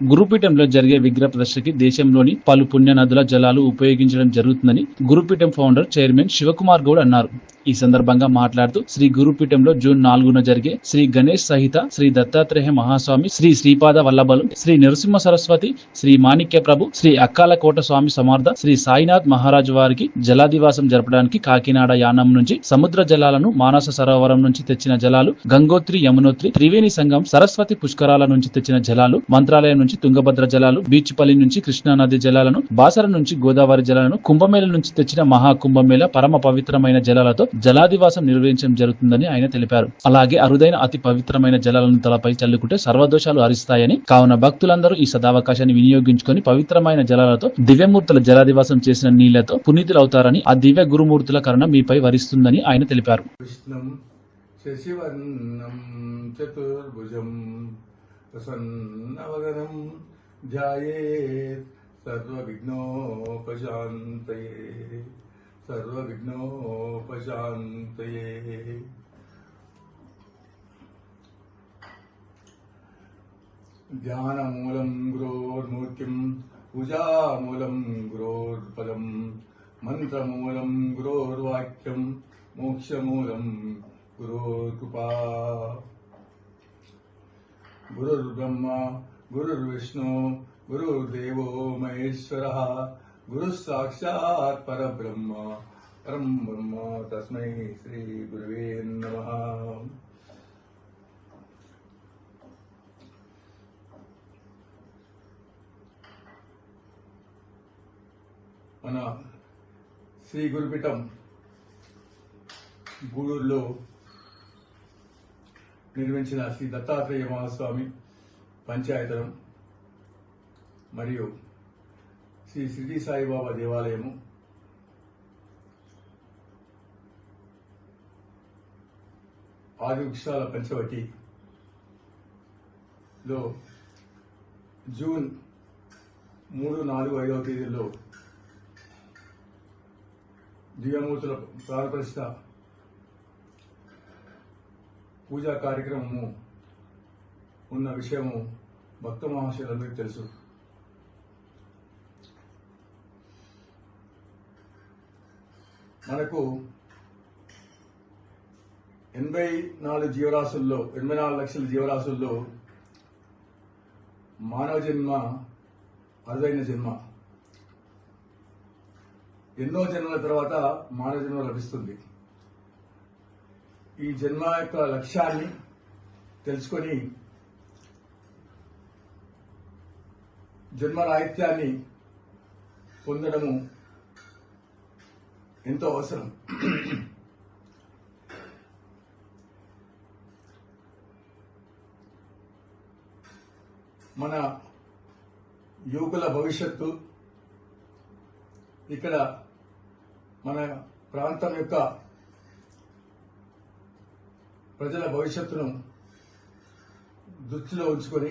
గురుపీఠంలో జరిగే విగ్రహ ప్రదర్శనకి దేశంలోని పలు పుణ్య నదుల జలాలు ఉపయోగించడం జరుగుతుందని గురుపీఠం ఫౌండర్ చైర్మన్ శివకుమార్ గౌడ్ అన్నారు. ఈ సందర్భంగా మాట్లాడుతూ శ్రీ గురుపీఠంలో జూన్ నాలుగున జరిగే శ్రీ గణేష్ సహిత శ్రీ దత్తాత్రేయ మహాస్వామి శ్రీ శ్రీపాద వల్లభలు శ్రీ నరసింహ సరస్వతి శ్రీ మాణిక్య ప్రభు శ్రీ అక్కాలకోట స్వామి సమార్థ శ్రీ సాయినాథ్ మహారాజు వారికి జలాదివాసం జరపడానికి కాకినాడ యానం నుంచి సముద్ర జలాలను మానస సరోవరం నుంచి తెచ్చిన జలాలు గంగోత్రి యమునోత్రి త్రివేణి సంఘం సరస్వతి పుష్కరాల నుంచి తెచ్చిన జలాలు మంత్రాలయం నుంచి తుంగభద్ర జలాలు బీచ్పల్లి నుంచి కృష్ణానది జలాలను బాసర నుంచి గోదావరి జలాలను కుంభమేళ నుంచి తెచ్చిన మహా కుంభమేళ పరమ పవిత్రమైన జలాలతో జలాదివాసం నిర్వహించడం జరుగుతుందని ఆయన తెలిపారు. అలాగే అరుదైన అతి పవిత్రమైన జలాలను తలపై చల్లుకుంటే సర్వదోషాలు హరిస్తాయని కావున భక్తులందరూ ఈ సదావకాశాన్ని వినియోగించుకొని పవిత్రమైన జలాలతో దివ్యమూర్తుల జలాదివాసం చేసిన నీళ్ళతో పునీతులవుతారని ఆ దివ్య గురుమూర్తుల కరుణ మీపై వరిస్తుందని ఆయన తెలిపారు. శశివర్ణం చతుర్భుజం प्रसन्नवदनं ध्यायेत् सर्वविघ्नोपशान्तये सर्वविघ्नोपशान्तये। ध्यानमूलं गुरोर्मूर्तिं पूजामूलं गुरोर्पदं मन्त्रमूलं गुरोर्वाक्यं मोक्षमूलं गुरोर्कृपा। గురుర్బ్రహ్మ గురుర్విష్ణు గురుర్దేవో మహేశ్వర గురు సాక్షాత్ పరబ్రహ్మ. పరం బ్రహ్మ తస్మై శ్రీ గురువే నమ. మన శ్రీ గురుపీఠం గూడూరులో నిర్మించిన శ్రీ దత్తాత్రేయ మహాస్వామి పంచాయతనం మరియు శ్రీ సిద్ధి సాయిబాబా దేవాలయము. ఆది వృక్షాల పంచవటిలో జూన్ మూడు నాలుగు ఐదవ తేదీల్లో దివ్యమూర్తుల ప్రాణప్రతిష్ఠ పూజా కార్యక్రమము ఉన్న విషయము భక్త మహాశయులందరికీ తెలుసు. మనకు ఎనభై నాలుగు జీవరాశుల్లో ఎనభై నాలుగు లక్షల జీవరాశుల్లో మానవ జన్మ అరుదైన జన్మ. ఎన్నో జన్మల తర్వాత మానవ జన్మ లభిస్తుంది. ఈ జన్మ యొక్క లక్ష్యాన్ని తెలుసుకొని జన్మ రాహిత్యాన్ని పొందడము ఎంతో అవసరం. మన యువకుల భవిష్యత్తు ఇక్కడ మన ప్రాంతం యొక్క ప్రజల భవిష్యత్తును దృష్టిలో ఉంచుకొని